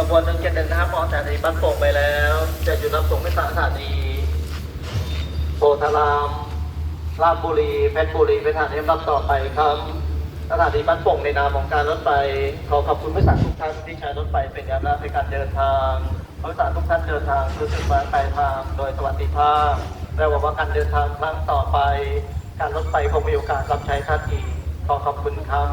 บวนหนึ่งเจ็ดหนึ่งนะครับมอสถานีบ้านโป่งไปแล้ว จะอยู่รับส่งไปสถานีโพธารามราชบุรี เพชรบุรีเป็นสถานีรับต่อไปครับสถานีบ้านโป่งในนามของการรถไฟขอขอบคุณผู้โดยสารทุกท่านที่ใช้รถไฟเป็นยานพาหนะในการเดินทางผู้โดยสารทุกท่านเดินทางคือสุดหมายปลายทางโดยสวัสดิภาพและหวังว่าการเดินทางครั้งต่อไป การรถไฟคงมีโอกาสรับใช้ท่านอีกขอขอบคุณครับ